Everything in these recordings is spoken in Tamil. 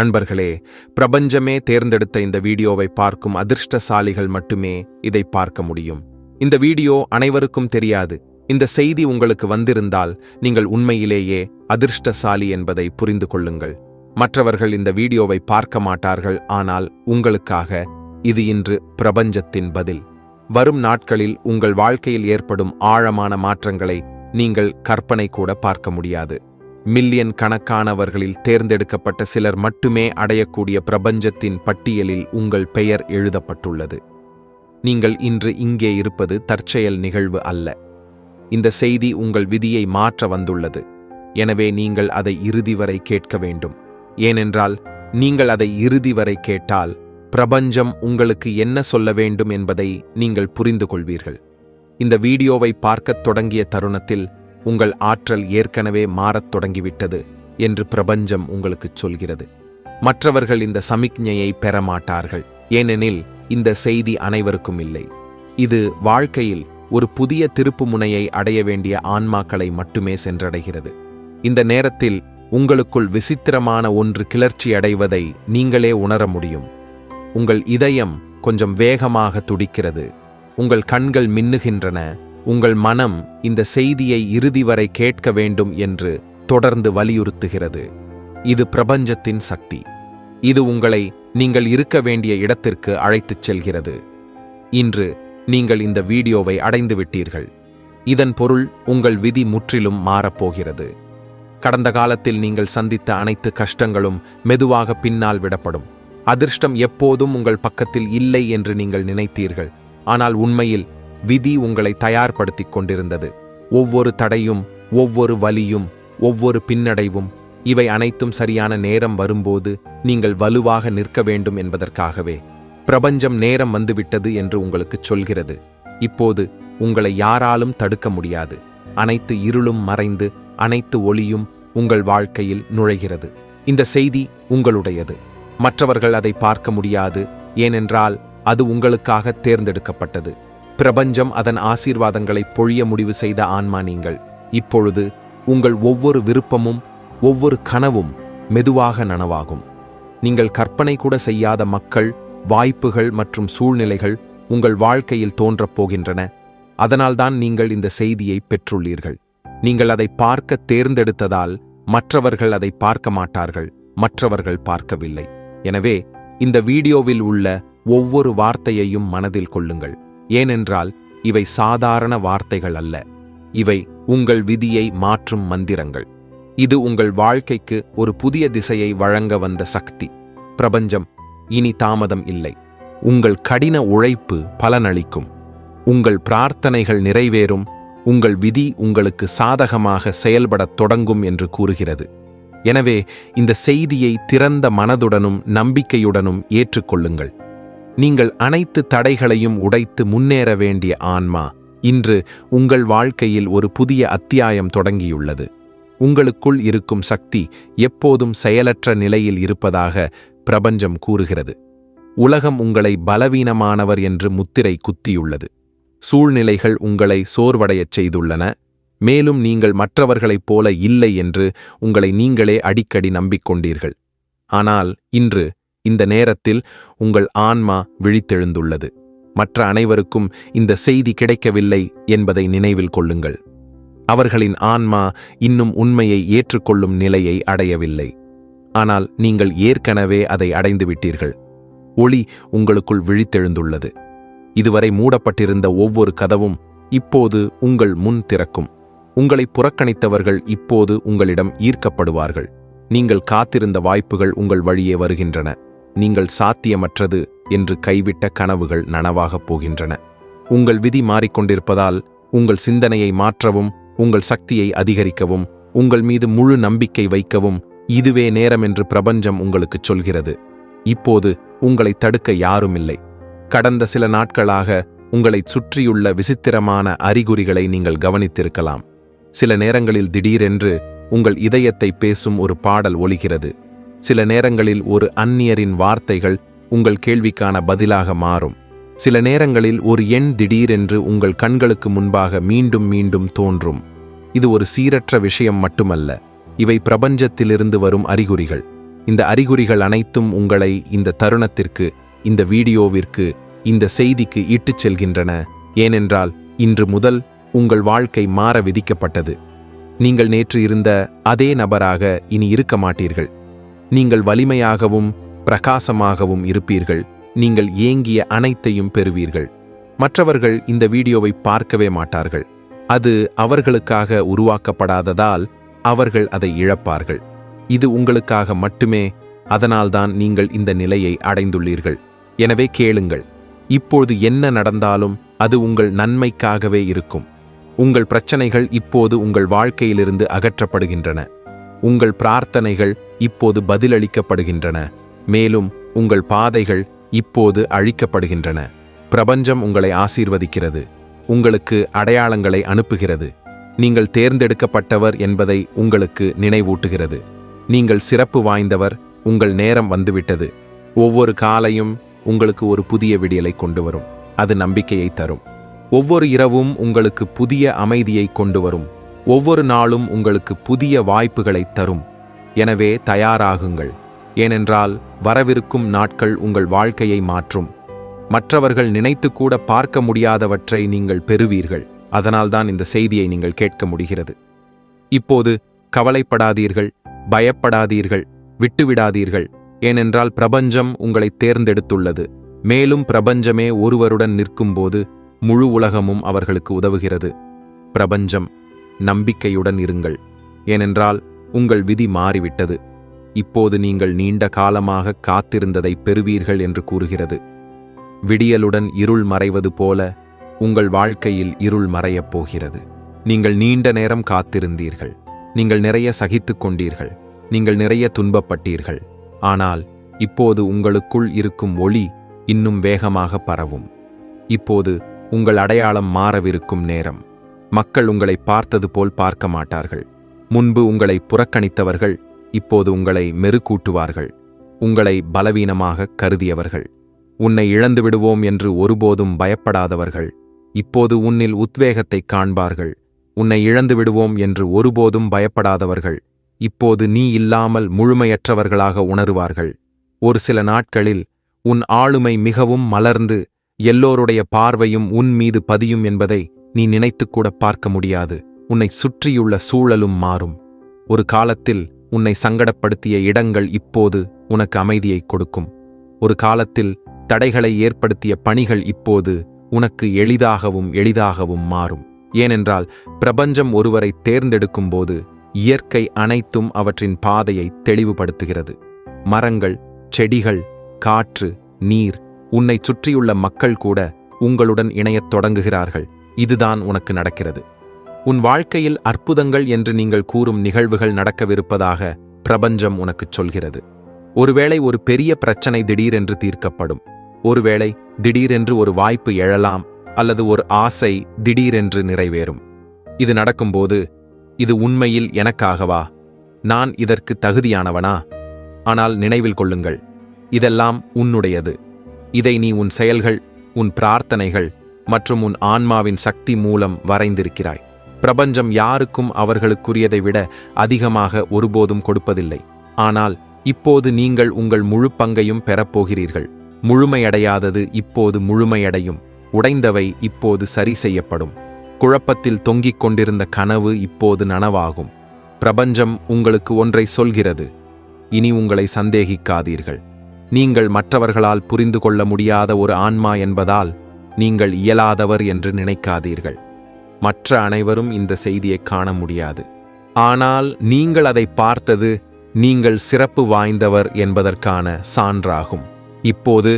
நண்பர்களே பிரபஞ்சமே தேர்ந்தெடுத்த இந்த வீடியோவை பார்க்கும் அதிர்ஷ்டசாலிகள் மட்டுமே இதை பார்க்க முடியும். இந்த வீடியோ அனைவருக்கும் தெரியாது. இந்த செய்தி உங்களுக்கு வந்திருந்தால் நீங்கள் உண்மையிலேயே அதிர்ஷ்டசாலி என்பதை புரிந்து கொள்ளுங்கள். மற்றவர்கள் இந்த வீடியோவை பார்க்க மாட்டார்கள் ஆனால் உங்களுக்காக இது இன்று பிரபஞ்சத்தின் பதில். வரும் நாட்களில் உங்கள் வாழ்க்கையில் ஏற்படும் ஆழமான மாற்றங்களை நீங்கள் கற்பனை கூட பார்க்க முடியாது. மில்லியன் கணக்கானவர்களில் தேர்ந்தெடுக்கப்பட்ட சிலர் மட்டுமே அடையக்கூடிய பிரபஞ்சத்தின் பட்டியலில் உங்கள் பெயர் எழுதப்பட்டுள்ளது. நீங்கள் இன்று இங்கே இருப்பது தற்செயல் நிகழ்வு அல்ல. இந்த செய்தி உங்கள் விதியை மாற்ற வந்துள்ளது. எனவே நீங்கள் அதை இறுதி வரை கேட்க வேண்டும். ஏனென்றால் நீங்கள் அதை இறுதி வரை கேட்டால் பிரபஞ்சம் உங்களுக்கு என்ன சொல்ல வேண்டும் என்பதை நீங்கள் புரிந்து கொள்வீர்கள் இந்த வீடியோவை பார்க்கத் தொடங்கிய தருணத்தில் உங்கள் ஆற்றல் ஏற்கனவே மாறத் தொடங்கிவிட்டது என்று பிரபஞ்சம் உங்களுக்குச் சொல்கிறது. மற்றவர்கள் இந்த சமிக்ஞையை பெற மாட்டார்கள் ஏனெனில் இந்த செய்தி அனைவருக்கும் இல்லை. இது வாழ்க்கையில் ஒரு புதிய திருப்பு முனையை அடைய வேண்டிய ஆன்மாக்களை மட்டுமே சென்றடைகிறது. இந்த நேரத்தில் உங்களுக்குள் விசித்திரமான ஒன்று கிளர்ச்சி அடைவதை நீங்களே உணர முடியும். உங்கள் இதயம் கொஞ்சம் வேகமாக துடிக்கிறது உங்கள் கண்கள் மின்னுகின்றன உங்கள் மனம் இந்த செய்தியை இறுதி வரை கேட்க வேண்டும் என்று தொடர்ந்து வலியுறுத்துகிறது. இது பிரபஞ்சத்தின் சக்தி. இது உங்களை நீங்கள் இருக்க வேண்டிய இடத்திற்கு அழைத்துச் செல்கிறது. இன்று நீங்கள் இந்த வீடியோவை அடைந்து விட்டீர்கள். இதன் பொருள் உங்கள் விதி முற்றிலும் மாறப்போகிறது கடந்த காலத்தில் நீங்கள் சந்தித்த அனைத்து கஷ்டங்களும் மெதுவாக பின்னால் விடப்படும். அதிர்ஷ்டம் எப்போதும் உங்கள் பக்கத்தில் இல்லை என்று நீங்கள் நினைத்தீர்கள். ஆனால் உண்மையில் விதி உங்களை தயார்படுத்திக் கொண்டிருந்தது. ஒவ்வொரு தடையும் ஒவ்வொரு வலியும் ஒவ்வொரு பின்னடைவும் இவை அனைத்தும் சரியான நேரம் வரும்போது நீங்கள் வலுவாக நிற்க வேண்டும் என்பதற்காகவே. பிரபஞ்சம் நேரம் வந்துவிட்டது என்று உங்களுக்கு சொல்கிறது. இப்போது உங்களை யாராலும் தடுக்க முடியாது. அனைத்து இருளும் மறைந்து அனைத்து ஒளியும் உங்கள் வாழ்க்கையில் நுழைகிறது. இந்த செய்தி உங்களுடையது. மற்றவர்கள் அதை பார்க்க முடியாது ஏனென்றால் அது உங்களுக்காக தேர்ந்தெடுக்கப்பட்டது. பிரபஞ்சம் அதன் ஆசீர்வாதங்களை பொழிய முடிவு செய்த ஆன்மா நீங்கள். இப்பொழுது உங்கள் ஒவ்வொரு விருப்பமும் ஒவ்வொரு கனவும் மெதுவாக நனவாகும். நீங்கள் கற்பனை கூட செய்யாத மக்கள் வாய்ப்புகள் மற்றும் சூழ்நிலைகள் உங்கள் வாழ்க்கையில் தோன்றப் போகின்றன. அதனால்தான் நீங்கள் இந்த செய்தியை பெற்றுள்ளீர்கள். நீங்கள் அதை பார்க்க தேர்ந்தெடுத்ததால் மற்றவர்கள் அதை பார்க்க மாட்டார்கள் மற்றவர்கள் பார்க்கவில்லை. எனவே இந்த வீடியோவில் உள்ள ஒவ்வொரு வார்த்தையையும் மனதில் கொள்ளுங்கள். ஏனென்றால் இவை சாதாரண வார்த்தைகள் அல்ல. இவை உங்கள் விதியை மாற்றும் மந்திரங்கள். இது உங்கள் வாழ்க்கைக்கு ஒரு புதிய திசையை வழங்க வந்த சக்தி. பிரபஞ்சம் இனி தாமதம் இல்லை. உங்கள் கடின உழைப்பு பலனளிக்கும். உங்கள் பிரார்த்தனைகள் நிறைவேறும். உங்கள் விதி உங்களுக்கு சாதகமாக செயல்படத் தொடங்கும் என்று கூறுகிறது. எனவே இந்த செய்தியை திறந்த மனதுடனும் நம்பிக்கையுடனும் ஏற்றுக்கொள்ளுங்கள். நீங்கள் அனைத்து தடைகளையும் உடைத்து முன்னேற வேண்டிய ஆன்மா இன்று உங்கள் வாழ்க்கையில் ஒரு புதிய அத்தியாயம் தொடங்கியுள்ளது. உங்களுக்குள் இருக்கும் சக்தி எப்போதும் செயலற்ற நிலையில் இருப்பதாக பிரபஞ்சம் கூறுகிறது. உலகம் உங்களை பலவீனமானவர் என்று முத்திரை குத்தியுள்ளது. சூழ்நிலைகள் உங்களை சோர்வடையச் செய்துள்ளன. மேலும் நீங்கள் மற்றவர்களைப் போல இல்லை என்று உங்களை நீங்களே அடிக்கடி நம்பிக்கொண்டீர்கள். ஆனால் இன்று இந்த நேரத்தில் உங்கள் ஆன்மா விழித்தெழுந்துள்ளது. மற்ற அனைவருக்கும் இந்த செய்தி கிடைக்கவில்லை என்பதை நினைவில் கொள்ளுங்கள். அவர்களின் ஆன்மா இன்னும் உண்மையை ஏற்றுக்கொள்ளும் நிலையை அடையவில்லை. ஆனால் நீங்கள் ஏற்கனவே அதை அடைந்துவிட்டீர்கள். ஒளி உங்களுக்குள் விழித்தெழுந்துள்ளது. இதுவரை மூடப்பட்டிருந்த ஒவ்வொரு கதவும் இப்போது உங்கள் முன் திறக்கும். உங்களை புறக்கணித்தவர்கள் இப்போது உங்களிடம் ஈர்க்கப்படுவார்கள். நீங்கள் காத்திருந்த வாய்ப்புகள் உங்கள் வழியே வருகின்றன. நீங்கள் சாத்தியமற்றது என்று கைவிட்ட கனவுகள் நனவாகப் போகின்றன. உங்கள் விதி மாறிக்கொண்டிருப்பதால் உங்கள் சிந்தனையை மாற்றவும் உங்கள் சக்தியை அதிகரிக்கவும் உங்கள் மீது முழு நம்பிக்கை வைக்கவும் இதுவே நேரம் என்று பிரபஞ்சம் உங்களுக்குச் சொல்கிறது. இப்போது உங்களை தடுக்க யாரும் இல்லை கடந்த சில நாட்களாக உங்களைச் சுற்றியுள்ள விசித்திரமான அறிகுறிகளை நீங்கள் கவனித்திருக்கலாம். சில நேரங்களில் திடீரென்று உங்கள் இதயத்தை பேசும் ஒரு பாடல் ஒலிகிறது. சில நேரங்களில் ஒரு அந்நியரின் வார்த்தைகள் உங்கள் கேள்விக்கான பதிலாக மாறும். சில நேரங்களில் ஒரு எண் திடீரென்று உங்கள் கண்களுக்கு முன்பாக மீண்டும் மீண்டும் தோன்றும். இது ஒரு சீரற்ற விஷயம் மட்டுமல்ல. இவை பிரபஞ்சத்திலிருந்து வரும் அறிகுறிகள். இந்த அறிகுறிகள் அனைத்தும் உங்களை இந்த தருணத்திற்கு இந்த வீடியோவிற்கு இந்த செய்திக்கு இட்டுச் செல்கின்றன. ஏனென்றால் இன்று முதல் உங்கள் வாழ்க்கை மாற விதிக்கப்பட்டது. நீங்கள் நேற்று இருந்த அதே நபராக இனி இருக்க மாட்டீர்கள். நீங்கள் வலிமையாகவும் பிரகாசமாகவும் இருப்பீர்கள். நீங்கள் ஏங்கிய அனைத்தையும் பெறுவீர்கள். மற்றவர்கள் இந்த வீடியோவை பார்க்கவே மாட்டார்கள். அது அவர்களுக்காக உருவாக்கப்படாததால் அவர்கள் அதை இழப்பார்கள். இது உங்களுக்காக மட்டுமே அதனால்தான் நீங்கள் இந்த நிலையை அடைந்துள்ளீர்கள். எனவே கேளுங்கள் இப்போது என்ன நடந்தாலும் அது உங்கள் நன்மைக்காகவே இருக்கும். உங்கள் பிரச்சனைகள் இப்போது உங்கள் வாழ்க்கையிலிருந்து அகற்றப்படுகின்றன. உங்கள் பிரார்த்தனைகள் இப்போது பதிலளிக்கப்படுகின்றன. மேலும் உங்கள் பாதைகள் இப்போது அழிக்கப்படுகின்றன. பிரபஞ்சம் உங்களை ஆசீர்வதிக்கிறது. உங்களுக்கு அடையாளங்களை அனுப்புகிறது. நீங்கள் தேர்ந்தெடுக்கப்பட்டவர் என்பதை உங்களுக்கு நினைவூட்டுகிறது. நீங்கள் சிறப்பு வாய்ந்தவர் உங்கள் நேரம் வந்துவிட்டது. ஒவ்வொரு காலையும் உங்களுக்கு ஒரு புதிய விடியலை கொண்டு வரும். அது நம்பிக்கையை தரும். ஒவ்வொரு இரவும் உங்களுக்கு புதிய அமைதியை கொண்டு வரும். ஒவ்வொரு நாளும் உங்களுக்கு புதிய வாய்ப்புகளை தரும். எனவே தயாராகுங்கள். ஏனென்றால் வரவிருக்கும் நாட்கள் உங்கள் வாழ்க்கையை மாற்றும். மற்றவர்கள் நினைத்து கூட பார்க்க முடியாதவற்றை நீங்கள் பெறுவீர்கள். அதனால்தான் இந்த செய்தியை நீங்கள் கேட்க முடிகிறது. இப்போது கவலைப்படாதீர்கள் பயப்படாதீர்கள் விட்டுவிடாதீர்கள். ஏனென்றால் பிரபஞ்சம் உங்களை தேர்ந்தெடுத்துள்ளது. மேலும் பிரபஞ்சமே ஒருவருடன் நிற்கும்போது முழு உலகமும் அவர்களுக்கு உதவுகிறது. பிரபஞ்சம் நம்பிக்கையுடன் இருங்கள். ஏனென்றால் உங்கள் விதி மாறிவிட்டது. இப்போது நீங்கள் நீண்ட காலமாக காத்திருந்ததை பெறுவீர்கள் என்று கூறுகிறது. விடியலுடன் இருள் மறைவது போல உங்கள் வாழ்க்கையில் இருள் மறையப் போகிறது. நீங்கள் நீண்ட நேரம் காத்திருந்தீர்கள். நீங்கள் நிறைய சகித்துக் கொண்டீர்கள். நீங்கள் நிறைய துன்பப்பட்டீர்கள். ஆனால் இப்போது உங்களுக்குள் இருக்கும் ஒளி இன்னும் வேகமாக பரவும். இப்போது உங்கள் அடையாளம் மாறவிருக்கும் நேரம். மக்கள் உங்களை பார்த்தது போல் பார்க்க மாட்டார்கள். முன்பு உங்களை புறக்கணித்தவர்கள் இப்போது உங்களை மெருகூட்டுவார்கள். உங்களை பலவீனமாக கருதியவர்கள். உன்னை இழந்து விடுவோம் என்று ஒருபோதும் பயப்படாதவர்கள். இப்போது உன்னில் உத்வேகத்தை காண்பார்கள். உன்னை இழந்து விடுவோம் என்று ஒருபோதும் பயப்படாதவர்கள். இப்போது நீ இல்லாமல் முழுமையற்றவர்களாக உணருவார்கள். ஒரு சில நாட்களில் உன் ஆளுமை மிகவும் மலர்ந்து எல்லோருடைய பார்வையும் உன் மீது பதியும் என்பதை நீ நினைத்துக்கூட பார்க்க முடியாது. உன்னை சுற்றியுள்ள சூழலும் மாறும். ஒரு காலத்தில் உன்னை சங்கடப்படுத்திய இடங்கள் இப்போது உனக்கு அமைதியை கொடுக்கும். ஒரு காலத்தில் தடைகளை ஏற்படுத்திய பணிகள் இப்போது உனக்கு எளிதாகவும் எளிதாகவும் மாறும். ஏனென்றால் பிரபஞ்சம் ஒருவரை தேர்ந்தெடுக்கும்போது இயற்கை அனைத்தும் அவற்றின் பாதையை தெளிவுபடுத்துகிறது. மரங்கள் செடிகள் காற்று நீர் உன்னை சுற்றியுள்ள மக்கள் கூட உங்களுடன் இணையத் தொடங்குகிறார்கள். இதுதான் உனக்கு நடக்கிறது. உன் வாழ்க்கையில் அற்புதங்கள் என்று நீங்கள் கூறும் நிகழ்வுகள் நடக்கவிருப்பதாக பிரபஞ்சம் உனக்குச் சொல்கிறது. ஒருவேளை ஒரு பெரிய பிரச்சனை திடீரென்று தீர்க்கப்படும். ஒருவேளை திடீரென்று ஒரு வாய்ப்பு எழலாம் அல்லது ஒரு ஆசை திடீரென்று நிறைவேறும். இது நடக்கும்போது இது உண்மையில் எனக்காகவா? நான் இதற்கு தகுதியானவனா? ஆனால் நினைவில் கொள்ளுங்கள் இதெல்லாம் உன்னுடையது. இதை நீ உன் செயல்கள் உன் பிரார்த்தனைகள் மற்றும் உன் ஆன்மாவின் சக்தி மூலம் வரைந்திருக்கிறாய். பிரபஞ்சம் யாருக்கும் அவர்களுக்குரியதை விட அதிகமாக ஒருபோதும் கொடுப்பதில்லை. ஆனால் இப்போது நீங்கள் உங்கள் முழு பங்கையும் பெறப்போகிறீர்கள் முழுமையடையாதது இப்போது முழுமையடையும். உடைந்தவை இப்போது சரி செய்யப்படும். குழப்பத்தில் தொங்கிக் கொண்டிருந்த கனவு இப்போது நனவாகும். பிரபஞ்சம் உங்களுக்கு ஒன்றை சொல்கிறது. இனி உங்களை சந்தேகிக்காதீர்கள். நீங்கள் மற்றவர்களால் புரிந்து கொள்ள முடியாத ஒரு ஆன்மா என்பதால் நீங்கள் இயலாதவர் என்று நினைக்காதீர்கள். மற்ற அனைவரும் இந்த செய்தியை காண முடியாது. ஆனால் நீங்கள் அதை பார்த்தது நீங்கள் சிறப்பு வாய்ந்தவர் என்பதற்கான சான்றாகும். இப்போது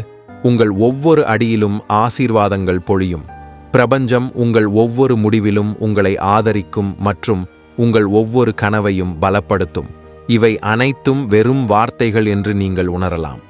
உங்கள் ஒவ்வொரு அடியிலும் ஆசீர்வாதங்கள் பொழியும். பிரபஞ்சம் உங்கள் ஒவ்வொரு முடிவிலும் உங்களை ஆதரிக்கும் மற்றும் உங்கள் ஒவ்வொரு கனவையும் பலப்படுத்தும். இவை அனைத்தும் வெறும் வார்த்தைகள் என்று நீங்கள் உணரலாம்.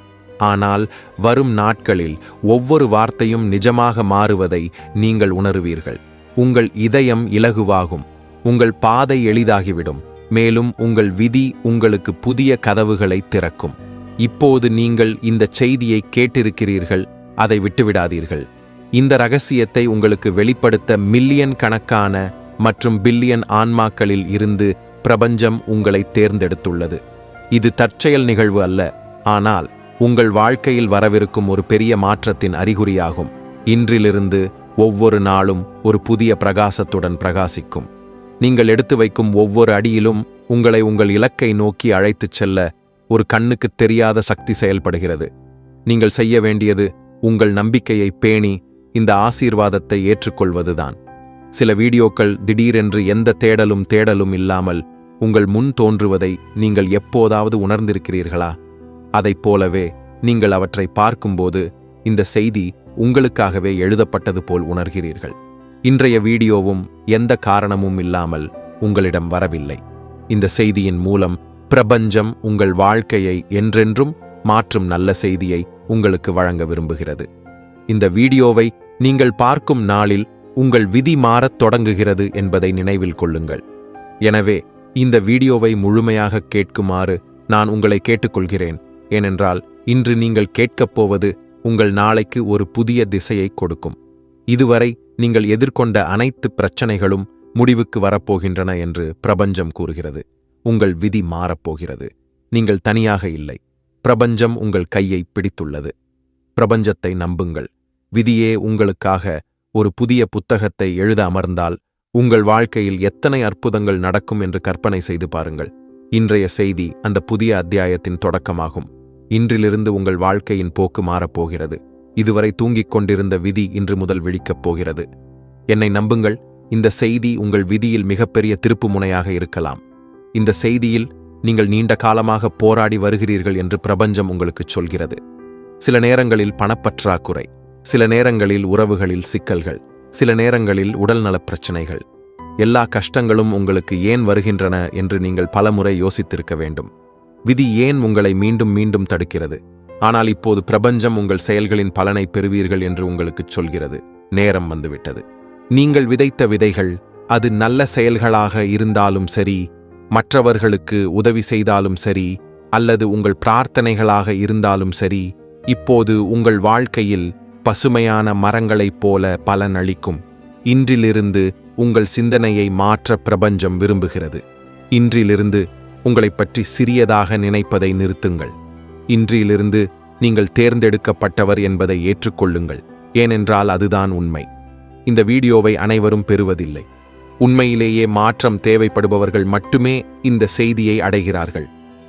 ஆனால் வரும் நாட்களில் ஒவ்வொரு வார்த்தையும் நிஜமாக மாறுவதை நீங்கள் உணருவீர்கள். உங்கள் இதயம் இலகுவாகும். உங்கள் பாதை எளிதாகிவிடும். மேலும் உங்கள் விதி உங்களுக்கு புதிய கதவுகளை திறக்கும். இப்போது நீங்கள் இந்த செய்தியை கேட்டிருக்கிறீர்கள் அதை விட்டுவிடாதீர்கள். இந்த ரகசியத்தை உங்களுக்கு வெளிப்படுத்த மில்லியன் கணக்கான மற்றும் பில்லியன் ஆன்மாக்களில் இருந்து பிரபஞ்சம் உங்களை தேர்ந்தெடுத்துள்ளது. இது தற்செயல் நிகழ்வு அல்ல ஆனால் உங்கள் வாழ்க்கையில் வரவிருக்கும் ஒரு பெரிய மாற்றத்தின் அறிகுறியாகும். இன்றிலிருந்து ஒவ்வொரு நாளும் ஒரு புதிய பிரகாசத்துடன் பிரகாசிக்கும். நீங்கள் எடுத்து வைக்கும் ஒவ்வொரு அடியிலும் உங்களை உங்கள் இலக்கை நோக்கி அழைத்துச் செல்ல ஒரு கண்ணுக்குத் தெரியாத சக்தி செயல்படுகிறது. நீங்கள் செய்ய வேண்டியது உங்கள் நம்பிக்கையை பேணி இந்த ஆசீர்வாதத்தை ஏற்றுக்கொள்வதுதான். சில வீடியோக்கள் திடீரென்று எந்த தேடலும் தேடலும் இல்லாமல் உங்கள் முன் தோன்றுவதை நீங்கள் எப்போதாவது உணர்ந்திருக்கிறீர்களா? அதைப் போலவே நீங்கள் அவற்றை பார்க்கும்போது இந்த செய்தி உங்களுக்காகவே எழுதப்பட்டது போல் உணர்கிறீர்கள். இன்றைய வீடியோவும் எந்த காரணமும் இல்லாமல் உங்களிடம் வரவில்லை. இந்த செய்தியின் மூலம் பிரபஞ்சம் உங்கள் வாழ்க்கையை என்றென்றும் மாற்றும் நல்ல செய்தியை உங்களுக்கு வழங்க விரும்புகிறது. இந்த வீடியோவை நீங்கள் பார்க்கும் நாளில் உங்கள் விதி மாறத் தொடங்குகிறது என்பதை நினைவில் கொள்ளுங்கள். எனவே இந்த வீடியோவை முழுமையாக கேட்குமாறு நான் உங்களை கேட்டுக்கொள்கிறேன். ஏனென்றால் இன்று நீங்கள் கேட்கப் போவது உங்கள் நாளைக்கு ஒரு புதிய திசையை கொடுக்கும். இதுவரை நீங்கள் எதிர்கொண்ட அனைத்து பிரச்சனைகளும் முடிவுக்கு வரப்போகின்றன என்று பிரபஞ்சம் கூறுகிறது. உங்கள் விதி மாறப்போகிறது. நீங்கள் தனியாக இல்லை. பிரபஞ்சம் உங்கள் கையை பிடித்துள்ளது. பிரபஞ்சத்தை நம்புங்கள். விதியே உங்களுக்காக ஒரு புதிய புத்தகத்தை எழுத அமர்ந்தால் உங்கள் வாழ்க்கையில் எத்தனை அற்புதங்கள் நடக்கும் என்று கற்பனை செய்து பாருங்கள். இன்றைய செய்தி அந்த புதிய அத்தியாயத்தின் தொடக்கமாகும். இன்றிலிருந்து உங்கள் வாழ்க்கையின் போக்கு மாறப்போகிறது இதுவரை தூங்கிக் கொண்டிருந்த விதி இன்று முதல் விழிக்கப் போகிறது. என்னை நம்புங்கள் இந்த செய்தி உங்கள் விதியில் மிகப்பெரிய திருப்புமுனையாக இருக்கலாம். இந்த செய்தியில் நீங்கள் நீண்ட காலமாக போராடி வருகிறீர்கள் என்று பிரபஞ்சம் உங்களுக்குச் சொல்கிறது. சில நேரங்களில் பணப்பற்றாக்குறை சில நேரங்களில் உறவுகளில் சிக்கல்கள் சில நேரங்களில் உடல்நலப் பிரச்சனைகள். எல்லா கஷ்டங்களும் உங்களுக்கு ஏன் வருகின்றன என்று நீங்கள் பலமுறை யோசித்திருக்க வேண்டும். விதி ஏன் உங்களை மீண்டும் மீண்டும் தடுக்கிறது? ஆனால் இப்போது பிரபஞ்சம் உங்கள் செயல்களின் பலனை பெறுவீர்கள் என்று உங்களுக்கு சொல்கிறது. நேரம் வந்துவிட்டது. நீங்கள் விதைத்த விதைகள் அது நல்ல செயல்களாக இருந்தாலும் சரி மற்றவர்களுக்கு உதவி செய்தாலும் சரி அல்லது உங்கள் பிரார்த்தனைகளாக இருந்தாலும் சரி இப்போது உங்கள் வாழ்க்கையில் பசுமையான மரங்களைப் போல பலனளிக்கும். இன்றிலிருந்து உங்கள் சிந்தனையை மாற்ற பிரபஞ்சம் விரும்புகிறது. இன்றிலிருந்து உங்களைப் பற்றி சிறியதாக நினைப்பதை நிறுத்துங்கள். இன்றிலிருந்து நீங்கள் தேர்ந்தெடுக்கப்பட்டவர் என்பதை ஏற்றுக்கொள்ளுங்கள். ஏனென்றால் அதுதான் உண்மை. இந்த வீடியோவை அனைவரும் பெறுவதில்லை. உண்மையிலேயே மாற்றம் தேவைப்படுபவர்கள் மட்டுமே இந்த செய்தியை அடைகிறார்கள்.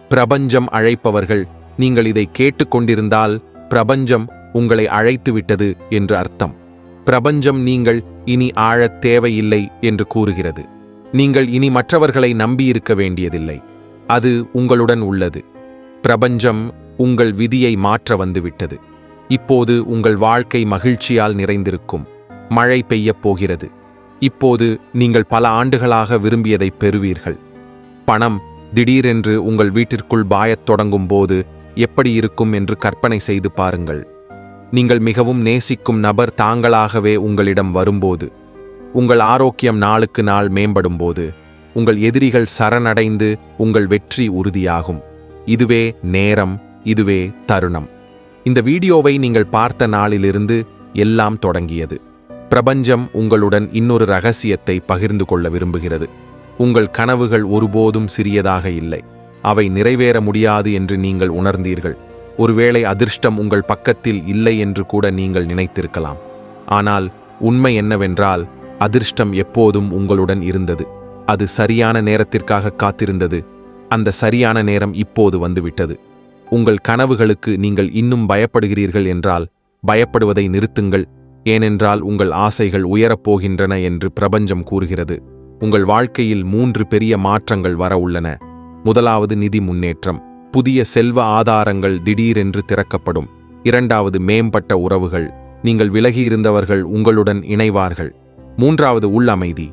பிரபஞ்சம் அழைப்பவர்கள் நீங்கள் இதை கேட்டுக்கொண்டிருந்தால் பிரபஞ்சம் உங்களை அழைத்துவிட்டது என்று அர்த்தம். பிரபஞ்சம் நீங்கள் இனி ஆழத் தேவையில்லை என்று கூறுகிறது. நீங்கள் இனி மற்றவர்களை நம்பியிருக்க வேண்டியதில்லை. அது உங்களுடன் உள்ளது. பிரபஞ்சம் உங்கள் விதியை மாற்ற வந்துவிட்டது. இப்போது உங்கள் வாழ்க்கை மகிழ்ச்சியால் நிறைந்திருக்கும். மழை பெய்யப் போகிறது. இப்போது நீங்கள் பல ஆண்டுகளாக விரும்பியதை பெறுவீர்கள். பணம் திடீரென்று உங்கள் வீட்டிற்குள் பாயத் தொடங்கும் போது எப்படி இருக்கும் என்று கற்பனை செய்து பாருங்கள். நீங்கள் மிகவும் நேசிக்கும் நபர் தாங்களாகவே உங்களிடம் வரும்போது உங்கள் ஆரோக்கியம் நாளுக்கு நாள் மேம்படும்போது உங்கள் எதிரிகள் சரணடைந்து உங்கள் வெற்றி உறுதியாகும். இதுவே நேரம் இதுவே தருணம். இந்த வீடியோவை நீங்கள் பார்த்த நாளிலிருந்து எல்லாம் தொடங்கியது. பிரபஞ்சம் உங்களுடன் இன்னொரு ரகசியத்தை பகிர்ந்து கொள்ள விரும்புகிறது. உங்கள் கனவுகள் ஒருபோதும் சிறியதாக இல்லை. அவை நிறைவேற முடியாது என்று நீங்கள் உணர்ந்தீர்கள். ஒருவேளை அதிர்ஷ்டம் உங்கள் பக்கத்தில் இல்லை என்று கூட நீங்கள் நினைத்திருக்கலாம். ஆனால் உண்மை என்னவென்றால் அதிர்ஷ்டம் எப்போதும் உங்களுடன் இருந்தது. அது சரியான நேரத்திற்காக காத்திருந்தது. அந்த சரியான நேரம் இப்போது வந்துவிட்டது. உங்கள் கனவுகளுக்கு நீங்கள் இன்னும் பயப்படுகிறீர்கள் என்றால் பயப்படுவதை நிறுத்துங்கள். ஏனென்றால் உங்கள் ஆசைகள் உயரப்போகின்றன என்று பிரபஞ்சம் கூறுகிறது. உங்கள் வாழ்க்கையில் மூன்று பெரிய மாற்றங்கள் வர உள்ளன. முதலாவது நிதி முன்னேற்றம். புதிய செல்வ ஆதாரங்கள் திடீரென்று திறக்கப்படும். இரண்டாவது மேம்பட்ட உறவுகள். நீங்கள் விலகியிருந்தவர்கள் உங்களுடன் இணைவார்கள். மூன்றாவது உள்ளமைதி.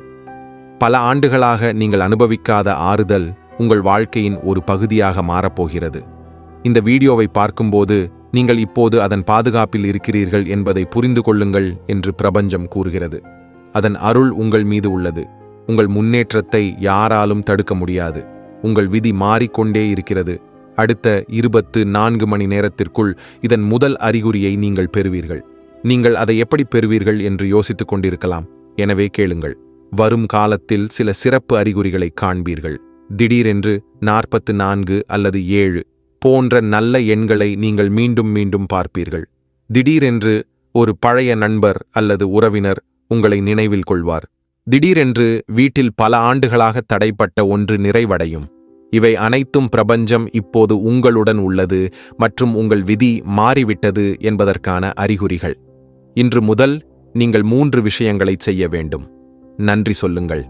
பல ஆண்டுகளாக நீங்கள் அனுபவிக்காத ஆறுதல் உங்கள் வாழ்க்கையின் ஒரு பகுதியாக மாறப்போகிறது. இந்த வீடியோவை பார்க்கும்போது நீங்கள் இப்போது அதன் பாதுகாப்பில் இருக்கிறீர்கள் என்பதை புரிந்து கொள்ளுங்கள் என்று பிரபஞ்சம் கூறுகிறது. அதன் அருள் உங்கள் மீது உள்ளது. உங்கள் முன்னேற்றத்தை யாராலும் தடுக்க முடியாது. உங்கள் விதி மாறிக்கொண்டே இருக்கிறது. அடுத்த இருபத்து நான்கு மணி நேரத்திற்குள் இதன் முதல் அறிகுறியை நீங்கள் பெறுவீர்கள். நீங்கள் அதை எப்படி பெறுவீர்கள் என்று யோசித்துக் கொண்டிருக்கலாம். எனவே கேளுங்கள். வரும் காலத்தில் சில சிறப்பு அறிகுறிகளை காண்பீர்கள். திடீரென்று நாற்பத்து நான்கு அல்லது ஏழு போன்ற நல்ல எண்களை நீங்கள் மீண்டும் மீண்டும் பார்ப்பீர்கள். திடீரென்று ஒரு பழைய நண்பர் அல்லது உறவினர் உங்களை நினைவில் கொள்வார். திடீரென்று வீட்டில் பல ஆண்டுகளாக தடைப்பட்ட ஒன்று நிறைவடையும். இவை அனைத்தும் பிரபஞ்சம் இப்போது உங்களுடன் உள்ளது மற்றும் உங்கள் விதி மாறிவிட்டது என்பதற்கான அறிகுறிகள். இன்று முதல் நீங்கள் மூன்று விஷயங்களைச் செய்ய வேண்டும். நன்றி சொல்லுங்கள்.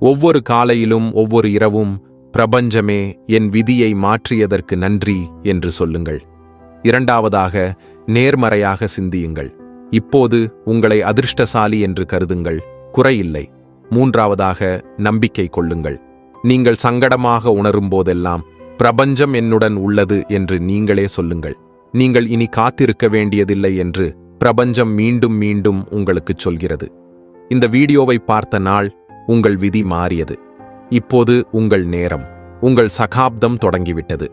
ஒவ்வொரு காலையிலும் ஒவ்வொரு இரவும் பிரபஞ்சமே என் விதியை மாற்றியதற்கு நன்றி என்று சொல்லுங்கள். இரண்டாவதாக நேர்மறையாக சிந்தியுங்கள். இப்போது உங்களை அதிர்ஷ்டசாலி என்று கருதுங்கள். குறையில்லை. மூன்றாவதாக நம்பிக்கை கொள்ளுங்கள். நீங்கள் சங்கடமாக உணரும் போதெல்லாம் பிரபஞ்சம் என்னுடன் உள்ளது என்று நீங்களே சொல்லுங்கள். நீங்கள் இனி காத்திருக்க வேண்டியதில்லை என்று பிரபஞ்சம் மீண்டும் மீண்டும் உங்களுக்குச் சொல்கிறது. இந்த வீடியோவை பார்த்த நாள் உங்கள் விதி மாறியது. இப்போது உங்கள் நேரம். உங்கள் சகாப்தம் தொடங்கிவிட்டது.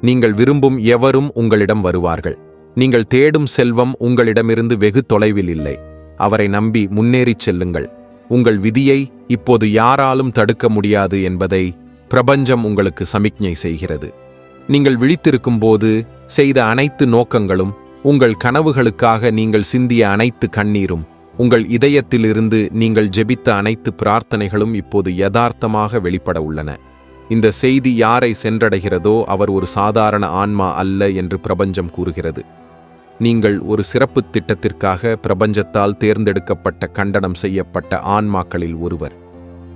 நீங்கள் விரும்பும் எவரும் உங்களிடம் வருவார்கள். நீங்கள் தேடும் செல்வம் உங்களிடமிருந்து வெகு தொலைவில் இல்லை. அவரை நம்பி முன்னேறிச் செல்லுங்கள். உங்கள் விதியை இப்போது யாராலும் தடுக்க முடியாது என்பதை பிரபஞ்சம் உங்களுக்கு சமிக்ஞை செய்கிறது. நீங்கள் விழித்திருக்கும் போது செய்த அனைத்து நோக்கங்களும் உங்கள் கனவுகளுக்காக நீங்கள் சிந்திய அனைத்து கண்ணீரும் உங்கள் இதயத்திலிருந்து நீங்கள் ஜெபித்த அனைத்து பிரார்த்தனைகளும் இப்போது யதார்த்தமாக வெளிப்பட உள்ளன. இந்த செய்தி யாரை சென்றடைகிறதோ அவர் ஒரு சாதாரண ஆன்மா அல்ல என்று பிரபஞ்சம் கூறுகிறது. நீங்கள் ஒரு சிறப்பு திட்டத்திற்காக பிரபஞ்சத்தால் தேர்ந்தெடுக்கப்பட்ட கண்டனம் செய்யப்பட்ட ஆன்மாக்களில் ஒருவர்.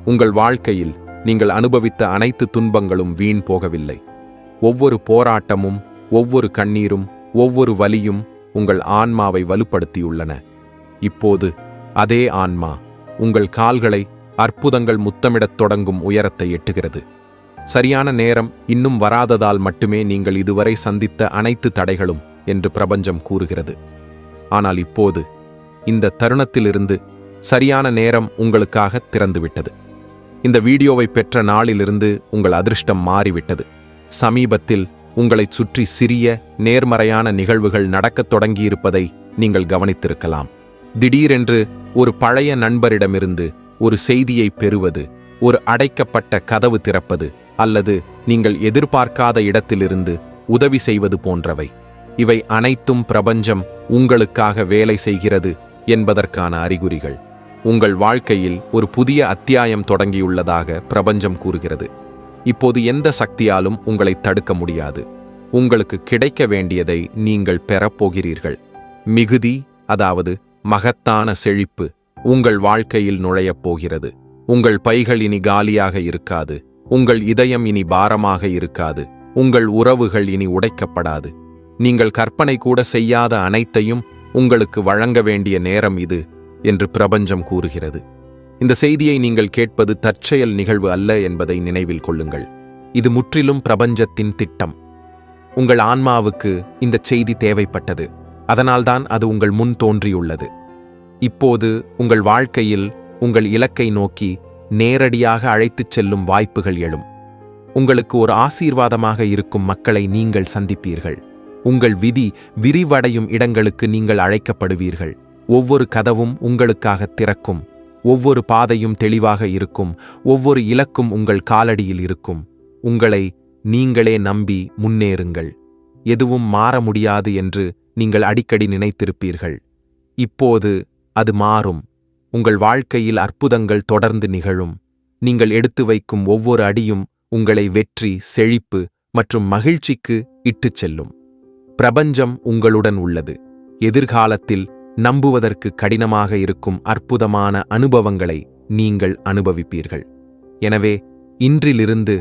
உங்கள் வாழ்க்கையில் நீங்கள் அனுபவித்த அனைத்து துன்பங்களும் வீண் போகவில்லை. ஒவ்வொரு போராட்டமும் ஒவ்வொரு கண்ணீரும் ஒவ்வொரு வலியும் உங்கள் ஆன்மாவை வலுப்படுத்தியுள்ளன. இப்போது அதே ஆன்மா உங்கள் கால்களை அற்புதங்கள் முத்தமிடத் தொடங்கும் உயரத்தை எட்டுகிறது. சரியான நேரம் இன்னும் வராததால் மட்டுமே நீங்கள் இதுவரை சந்தித்த அனைத்து தடைகளும் என்று பிரபஞ்சம் கூறுகிறது. ஆனால் இப்போது இந்த தருணத்திலிருந்து சரியான நேரம் உங்களுக்காக திறந்துவிட்டது. இந்த வீடியோவை பெற்ற நாளிலிருந்து உங்கள் அதிர்ஷ்டம் மாறிவிட்டது. சமீபத்தில் உங்களைச் சுற்றி சிறிய நேர்மறையான நிகழ்வுகள் நடக்கத் தொடங்கியிருப்பதை நீங்கள் கவனித்திருக்கலாம். திடீரென்று ஒரு பழைய நண்பரிடமிருந்து ஒரு செய்தியை பெறுவது ஒரு அடைக்கப்பட்ட கதவு திறப்பது அல்லது நீங்கள் எதிர்பார்க்காத இடத்திலிருந்து உதவி செய்வது போன்றவை. இவை அனைத்தும் பிரபஞ்சம் உங்களுக்காக வேலை செய்கிறது என்பதற்கான அறிகுறிகள். உங்கள் வாழ்க்கையில் ஒரு புதிய அத்தியாயம் தொடங்கியுள்ளதாக பிரபஞ்சம் கூறுகிறது. இப்போது எந்த சக்தியாலும் உங்களை தடுக்க முடியாது. உங்களுக்கு கிடைக்க வேண்டியதை நீங்கள் பெறப்போகிறீர்கள் மிகுதி அதாவது மகத்தான செழிப்பு உங்கள் வாழ்க்கையில் நுழையப் போகிறது. உங்கள் பைகள் இனி காலியாக இருக்காது. உங்கள் இதயம் இனி பாரமாக இருக்காது. உங்கள் உறவுகள் இனி உடைக்கப்படாது. நீங்கள் கற்பனை கூட செய்யாத அனைத்தையும் உங்களுக்கு வழங்க வேண்டிய நேரம் இது என்று பிரபஞ்சம் கூறுகிறது. இந்த செய்தியை நீங்கள் கேட்பது தற்செயல் நிகழ்வு அல்ல என்பதை நினைவில் கொள்ளுங்கள். இது முற்றிலும் பிரபஞ்சத்தின் திட்டம். உங்கள் ஆன்மாவுக்கு இந்த செய்தி தேவைப்பட்டது. அதனால்தான் அது உங்கள் முன் தோன்றியுள்ளது. இப்போது உங்கள் வாழ்க்கையில் உங்கள் இலக்கை நோக்கி நேரடியாக அழைத்துச் செல்லும் வாய்ப்புகள் எழும். உங்களுக்கு ஒரு ஆசீர்வாதமாக இருக்கும் மக்களை நீங்கள் சந்திப்பீர்கள். உங்கள் விதி விரிவடையும் இடங்களுக்கு நீங்கள் அழைக்கப்படுவீர்கள். ஒவ்வொரு கதவும் உங்களுக்காக திறக்கும். ஒவ்வொரு பாதையும் தெளிவாக இருக்கும். ஒவ்வொரு இலக்கும் உங்கள் காலடியில் இருக்கும். உங்களை நீங்களே நம்பி முன்னேறுங்கள். எதுவும் மாற முடியாது என்று நீங்கள் அடிக்கடி நினைத்திருப்பீர்கள். இப்போது அது மாறும். உங்கள் வாழ்க்கையில் அற்புதங்கள் தொடர்ந்து நிகழும். நீங்கள் எடுத்து வைக்கும் ஒவ்வொரு அடியும் உங்களை வெற்றி செழிப்பு மற்றும் மகிழ்ச்சிக்கு இட்டுச் செல்லும். பிரபஞ்சம் உங்களுடன் உள்ளது. எதிர்காலத்தில் நம்புவதற்கு கடினமாக இருக்கும் அற்புதமான அனுபவங்களை நீங்கள் அனுபவிப்பீர்கள். எனவே இன்றிலிருந்து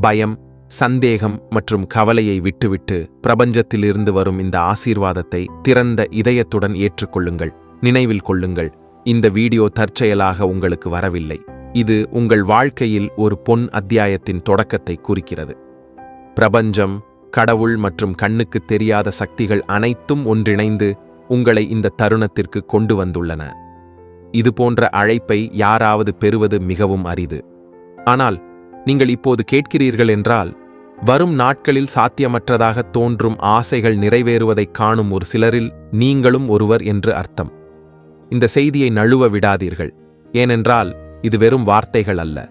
பயம் சந்தேகம் மற்றும் கவலையை விட்டுவிட்டு பிரபஞ்சத்திலிருந்து வரும் இந்த ஆசீர்வாதத்தை திறந்த இதயத்துடன் ஏற்றுக்கொள்ளுங்கள். நினைவில் கொள்ளுங்கள். இந்த வீடியோ தற்செயலாக உங்களுக்கு வரவில்லை. இது உங்கள் வாழ்க்கையில் ஒரு பொன் அத்தியாயத்தின் தொடக்கத்தை குறிக்கிறது. பிரபஞ்சம் கடவுள் மற்றும் கண்ணுக்கு தெரியாத சக்திகள் அனைத்தும் ஒன்றிணைந்து உங்களை இந்த தருணத்திற்கு கொண்டு வந்துள்ளன. இது போன்ற அழைப்பை யாராவது பெறுவது மிகவும் அரிது. ஆனால் நீங்கள் இப்போது கேட்கிறீர்கள் என்றால் வரும் நாட்களில் சாத்தியமற்றதாக தோன்றும் ஆசைகள் நிறைவேறுவதைக் காணும் ஒரு சிலரில் நீங்களும் ஒருவர் என்று அர்த்தம். இந்த செய்தியை நழுவ விடாதீர்கள். ஏனென்றால் இது வெறும் வார்த்தைகள் அல்ல.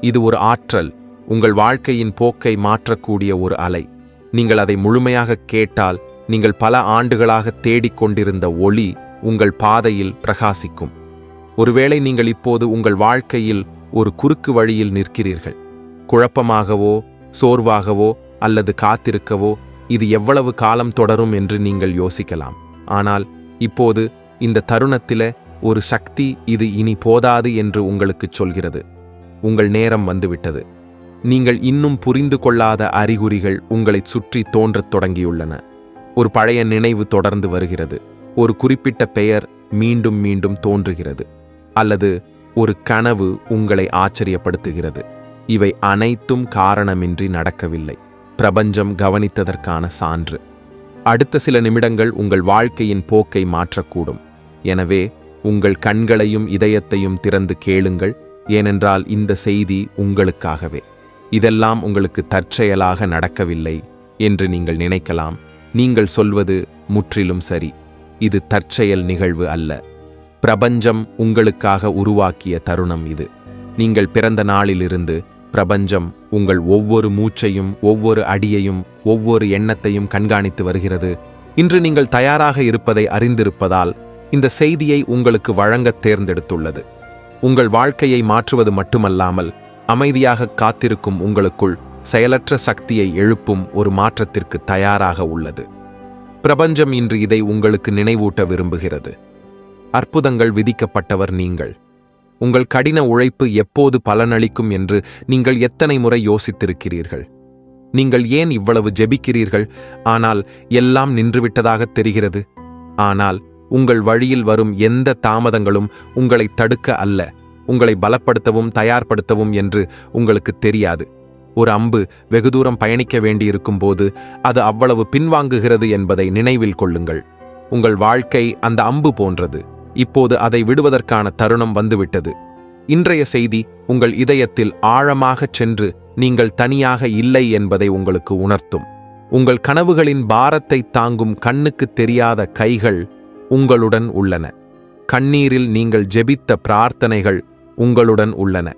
இது ஒரு ஆற்றல். உங்கள் வாழ்க்கையின் போக்கை மாற்றக்கூடிய ஒரு அலை. நீங்கள் அதை முழுமையாக கேட்டால் நீங்கள் பல ஆண்டுகளாக தேடிக் கொண்டிருந்த ஒளி உங்கள் பாதையில் பிரகாசிக்கும். ஒருவேளை நீங்கள் இப்போது உங்கள் வாழ்க்கையில் ஒரு குறுக்கு வழியில் நிற்கிறீர்கள். குழப்பமாகவோ சோர்வாகவோ அல்லது காத்திருக்கவோ இது எவ்வளவு காலம் தொடரும் என்று நீங்கள் யோசிக்கலாம். ஆனால் இப்போது இந்த தருணத்தில ஒரு சக்தி இது இனி போதாது என்று உங்களுக்குச் சொல்கிறது. உங்கள் நேரம் வந்துவிட்டது. நீங்கள் இன்னும் புரிந்து கொள்ளாத அறிகுறிகள் உங்களைச் சுற்றி தோன்றத் தொடங்கியுள்ளன. ஒரு பழைய நினைவு தொடர்ந்து வருகிறது. ஒரு குறிப்பிட்ட பெயர் மீண்டும் மீண்டும் தோன்றுகிறது. அல்லது ஒரு கனவு உங்களை ஆச்சரியப்படுத்துகிறது. இவை அனைத்தும் காரணமின்றி நடக்கவில்லை. பிரபஞ்சம் கவனித்ததற்கான சான்று. அடுத்த சில நிமிடங்கள் உங்கள் வாழ்க்கையின் போக்கை மாற்றக்கூடும். எனவே உங்கள் கண்களையும் இதயத்தையும் திறந்து கேளுங்கள். ஏனென்றால் இந்த செய்தி உங்களுக்காகவே. இதெல்லாம் உங்களுக்கு தற்செயலாக நடக்கவில்லை என்று நீங்கள் நினைக்கலாம். நீங்கள் சொல்வது முற்றிலும் சரி. இது தற்செயல் நிகழ்வு அல்ல. பிரபஞ்சம் உங்களுக்காக உருவாக்கிய தருணம் இது. நீங்கள் பிறந்த நாளிலிருந்து பிரபஞ்சம் உங்கள் ஒவ்வொரு மூச்சையும் ஒவ்வொரு அடியையும் ஒவ்வொரு எண்ணத்தையும் கண்காணித்து வருகிறது. இன்று நீங்கள் தயாராக இருப்பதை அறிந்திருப்பதால் இந்த செய்தியை உங்களுக்கு வழங்க தேர்ந்தெடுத்துள்ளது. உங்கள் வாழ்க்கையை மாற்றுவது மட்டுமல்லாமல் அமைதியாக காத்திருக்கும் உங்களுக்குள் செயலற்ற சக்தியை எழுப்பும் ஒரு மாற்றத்திற்கு தயாராக உள்ளது. பிரபஞ்சம் இன்று இதை உங்களுக்கு நினைவூட்ட விரும்புகிறது. அற்புதங்கள் விதிக்கப்பட்டவர் நீங்கள். உங்கள் கடின உழைப்பு எப்போது பலனளிக்கும் என்று நீங்கள் எத்தனை முறை யோசித்திருக்கிறீர்கள்? நீங்கள் ஏன் இவ்வளவு ஜெபிக்கிறீர்கள்? ஆனால் எல்லாம் நின்றுவிட்டதாகத் தெரிகிறது. ஆனால் உங்கள் வழியில் வரும் எந்த தாமதங்களும் உங்களை தடுக்க அல்ல. உங்களை பலப்படுத்தவும் தயார்படுத்தவும் என்று உங்களுக்கு தெரியாது. ஒரு அம்பு வெகு தூரம் பயணிக்க வேண்டியிருக்கும் போது அது அவ்வளவு பின்வாங்குகிறது என்பதை நினைவில் கொள்ளுங்கள். உங்கள் வாழ்க்கை அந்த அம்பு போன்றது. இப்போது அதை விடுவதற்கான தருணம் வந்துவிட்டது. இன்றைய செய்தி உங்கள் இதயத்தில் ஆழமாகச் சென்று நீங்கள் தனியாக இல்லை என்பதை உங்களுக்கு உணர்த்தும். உங்கள் கனவுகளின் பாரத்தை தாங்கும் கண்ணுக்குத் தெரியாத கைகள் உங்களுடன் உள்ளன. கண்ணீரில் நீங்கள் ஜெபித்த பிரார்த்தனைகள் உங்களுடன் உள்ளன.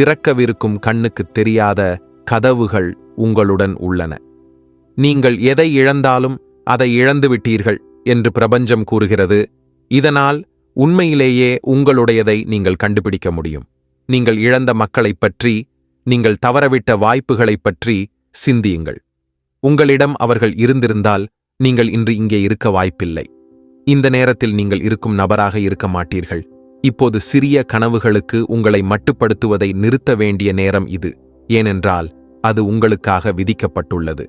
திறக்கவிருக்கும் கண்ணுக்குத் தெரியாத கதவுகள் உங்களுடன் உள்ளன. நீங்கள் எதை இழந்தாலும் அதை இழந்துவிட்டீர்கள் என்று பிரபஞ்சம் கூறுகிறது. இதனால் உண்மையிலேயே உங்களுடையதை நீங்கள் கண்டுபிடிக்க முடியும். நீங்கள் இழந்த மக்களைப் பற்றி நீங்கள் தவறவிட்ட வாய்ப்புகளைப் பற்றி சிந்தியுங்கள். உங்களிடம் அவர்கள் இருந்திருந்தால் நீங்கள் இன்று இங்கே இருக்க வாய்ப்பில்லை. இந்த நேரத்தில் நீங்கள் இருக்கும் நபராக இருக்க மாட்டீர்கள். இப்போது சிறிய கனவுகளுக்கு உங்களை மட்டுப்படுத்துவதை நிறுத்த வேண்டிய நேரம் இது. ஏனென்றால் அது உங்களுக்காக விதிக்கப்பட்டுள்ளது.